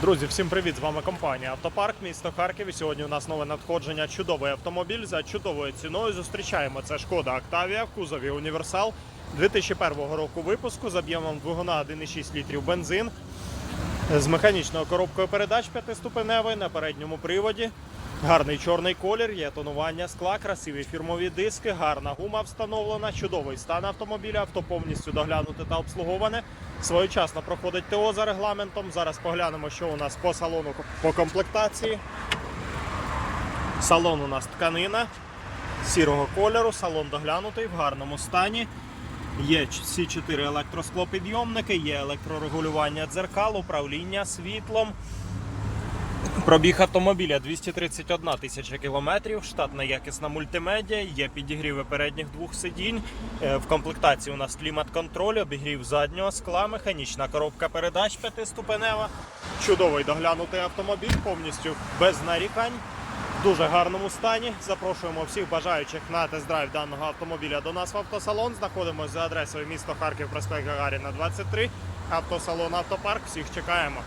Друзі, всім привіт! З вами компанія Автопарк, місто Харків. І сьогодні у нас нове надходження. Чудовий автомобіль за чудовою ціною. Зустрічаємо це шкода Октавія в кузові Універсал 2001 року випуску з об'ємом двигуна 1,6 літрів бензин. З механічною коробкою передач п'ятиступеневої на передньому приводі. Гарний чорний колір, є тонування скла, красиві фірмові диски, гарна гума встановлена, чудовий стан автомобіля, авто повністю доглянуте та обслуговане. Своєчасно проходить ТО за регламентом. Зараз поглянемо, що у нас по салону по комплектації. Салон у нас тканина сірого кольору, салон доглянутий в гарному стані. Є всі чотири електросклопідйомники, є електрорегулювання дзеркал, управління світлом. Пробіг автомобіля 231 тисяча кілометрів, штатна якісна мультимедіа, є підігріви передніх двох сидінь. Е, В комплектації у нас клімат-контроль, обігрів заднього скла, механічна коробка передач п'ятиступенева. Чудовий доглянутий автомобіль, повністю без нарікань. В дуже гарному стані. Запрошуємо всіх бажаючих на тест-драйв даного автомобіля до нас в автосалон. Знаходимося за адресою місто Харків, проспект Гагаріна, 23. Автосалон Автопарк. Всіх чекаємо.